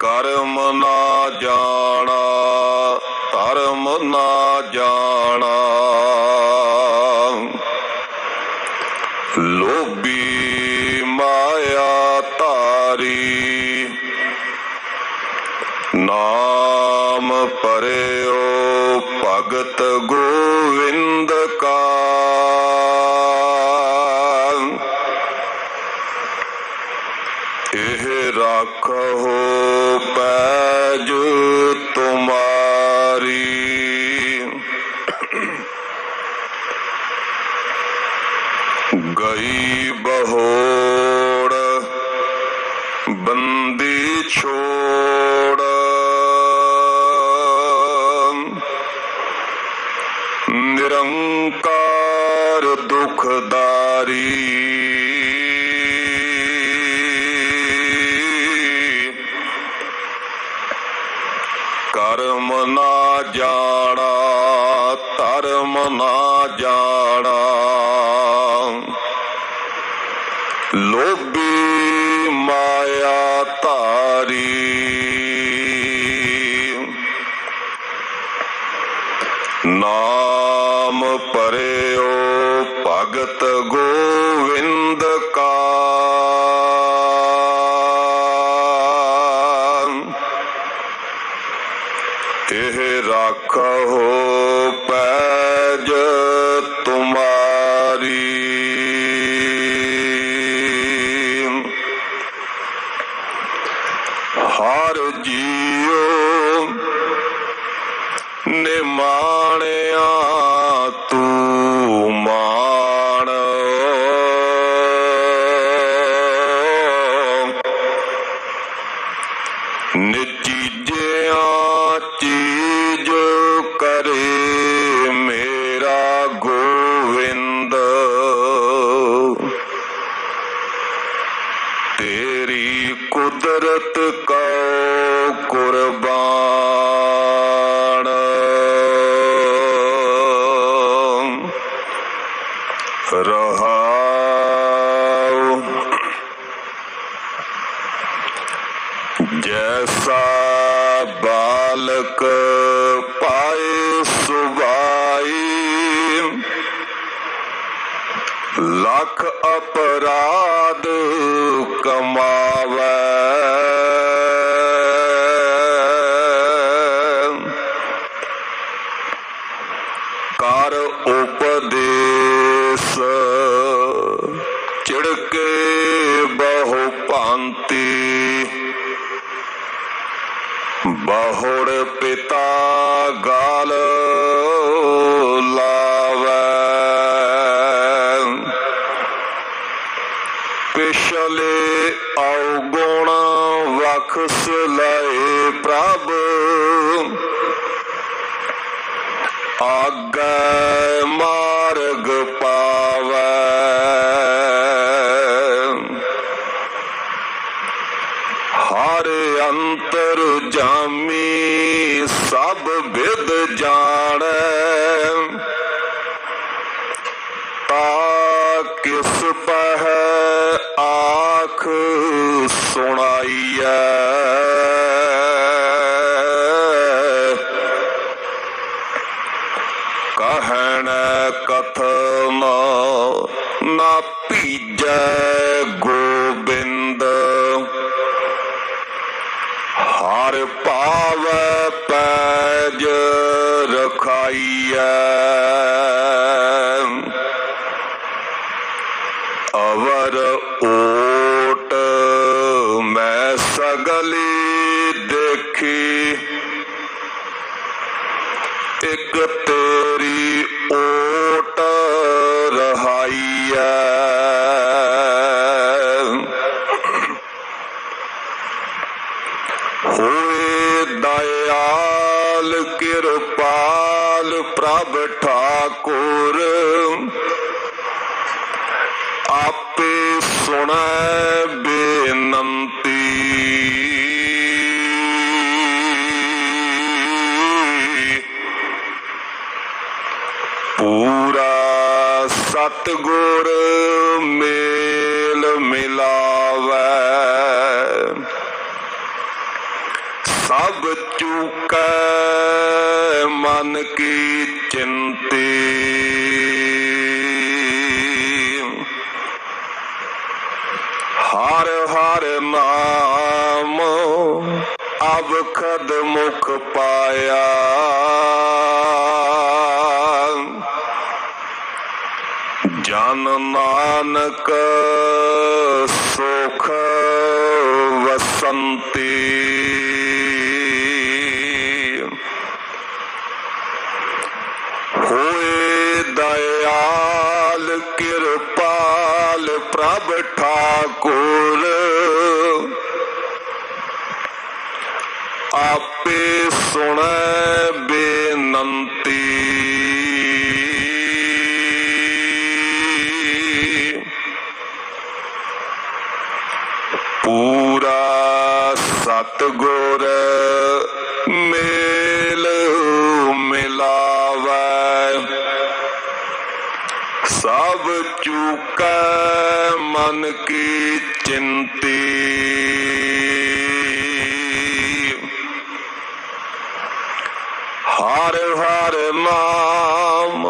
ਕਰਮ ਨਾ ਜਾਣਾ ਧਰਮ ਨਾ ਜਾਣਾ। ਲੋਭੀ ਮਾਇਆ ਧਾਰੀ ਨਾਮ ਪਰਿਓ ਭਗਤ ਗੋਵਿੰਦ ਕਾ। ਨਿਰੰਕਾਰ ਦੁਖਦਾਰੀ। ਕਰਮ ਨਾ ਜਾਣਾ ਧਰਮ ਨਾ ਜਾਣਾ। ਲੋਭੀ ਮਾਇਆ ਧਾਰੀ। ਨਾਮ ਪਰਿਓ ਭਗਤ ਗੋਵਿੰਦ ਕਾ ਇਹ ਰੱਖੋ ਪੈਜ ਤੁਮਾਰੀ। ਹਰ ਜੀਉ ਨਿਮਾਣੇ ਲੱਖ ਅਪਰਾਧ ਕਮਾਵੇ। ਕਰ ਵਖਸ ਲਏ ਪ੍ਰਭ। ਆਗੈ ਮਾਰਗ ਕਹਿਣ ਕਥਨ ਨਾ ਭੀਜੈ ਗੋਬਿੰਦ। ਹਰ ਪਾਵੈ ਪੈਜ ਰਖਾਈਐ। ਸੁਣੈ ਬੇਨੰਤੀ ਪੂਰਾ ਸਤਗੁਰ ਮੇਲ ਮਿਲਾਵੈ ਸਭ ਚੁਕੈ ਮਨ ਕੀ ਚਿੰਤੀ ਮੁਖ ਪਾਇਆ। ਜਨ ਨਾਨਕ ਸੁਖ ਵਸੰਤੀ। ਹੋਏ ਦਇਆਲ ਕਿਰਪਾਲ ਪ੍ਰਭ ਠਾਕੁਰ। ਆਪੇ ਸੁਣੈ ਬੇਨੰਤੀ। ਪੂਰਾ ਸਤਗੁਰ ਮੇਲ ਮਿਲਾਵੈ। ਸਭ ਚੁਕੈ ਮਨ ਕੀ ਚਿੰਤੀ। ਹਰ ਹਰ ਨਾਮ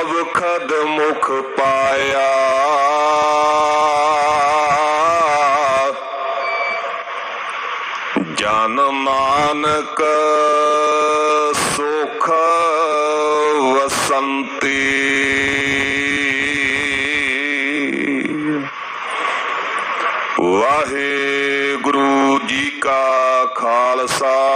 ਅਵਖਦ ਮੁਖ ਪਾਇਆ। ਜਨ ਨਾਨਕ ਸੁਖ ਵਸੰਤੀ। ਵਾਹਿਗੁਰੂ ਜੀ ਕਾ ਖਾਲਸਾ।